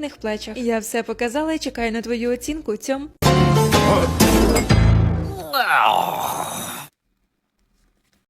тендітних плечах. Я все показала і чекаю на твою оцінку. Цьом.